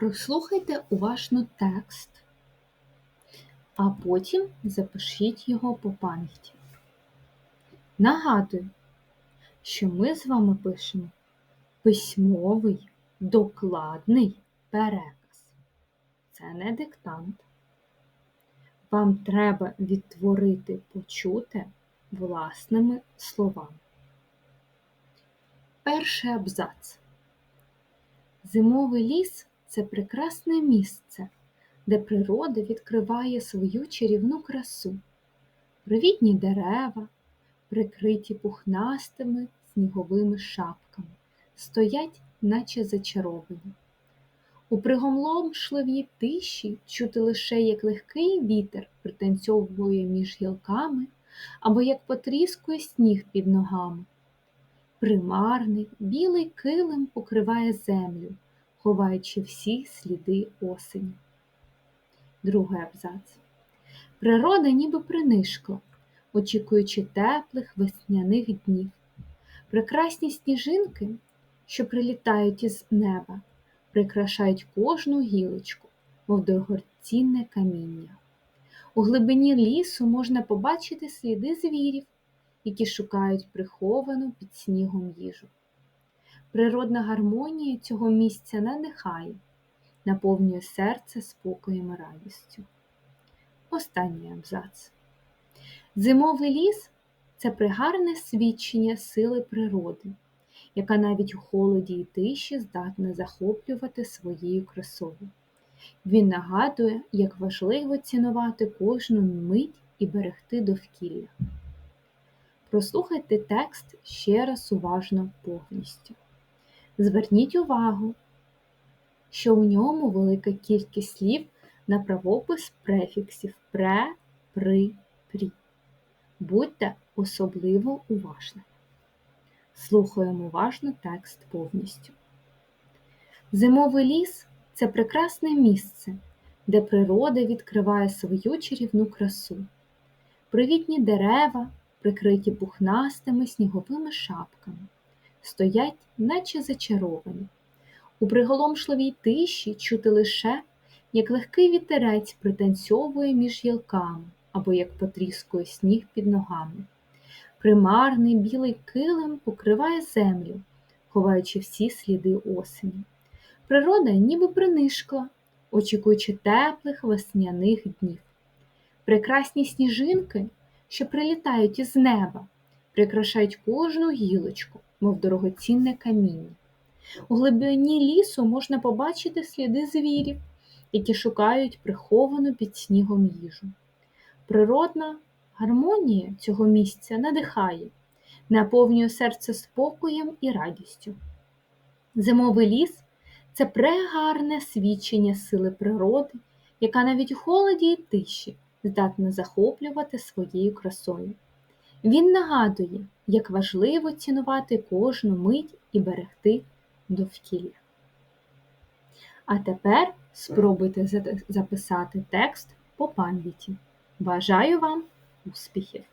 Прослухайте уважно текст, а потім запишіть його по пам'яті. Нагадую, що ми з вами пишемо письмовий докладний переказ. Це не диктант. Вам треба відтворити почуте власними словами. Перший абзац. Зимовий ліс це прекрасне місце, де природа відкриває свою чарівну красу. Привітні дерева, прикриті пухнастими сніговими шапками, стоять, наче зачаровані. У приголомшливій тиші чути лише, як легкий вітер пританцьовує між гілками або як потріскує сніг під ногами. Примарний білий килим покриває землю, ховаючи всі сліди осені. Другий абзац. Природа ніби принишкла, очікуючи теплих весняних днів. Прекрасні сніжинки, що прилітають із неба, прикрашають кожну гілочку, мов дорогоцінне каміння. У глибині лісу можна побачити сліди звірів, які шукають приховану під снігом їжу. Природна гармонія цього місця надихає, наповнює серце спокоєм і радістю. Останній абзац. Зимовий ліс це пригарне свідчення сили природи, яка навіть у холоді і тиші здатна захоплювати своєю красою. Він нагадує, як важливо цінувати кожну мить і берегти довкілля. Прослухайте текст ще раз уважно повністю. Зверніть увагу, що у ньому велика кількість слів на правопис префіксів пре, при, прі. Будьте особливо уважними. Слухаємо уважно текст повністю. Зимовий ліс це прекрасне місце, де природа відкриває свою чарівну красу. Привітні дерева, прикриті пухнастими сніговими шапками, стоять, наче зачаровані. У приголомшливій тиші чути лише, як легкий вітерець пританцьовує між гілками або як потріскує сніг під ногами. Примарний білий килим покриває землю, ховаючи всі сліди осені. Природа ніби принишкла, очікуючи теплих весняних днів. Прекрасні сніжинки, що прилітають із неба, прикрашають кожну гілочку, мов дорогоцінне каміння. У глибині лісу можна побачити сліди звірів, які шукають приховану під снігом їжу. Природна гармонія цього місця надихає, наповнює серце спокоєм і радістю. Зимовий ліс це прегарне свідчення сили природи, яка навіть у холоді й тиші здатна захоплювати своєю красою. Він нагадує, як важливо цінувати кожну мить і берегти довкілля. А тепер спробуйте записати текст по пам'яті. Бажаю вам успіхів!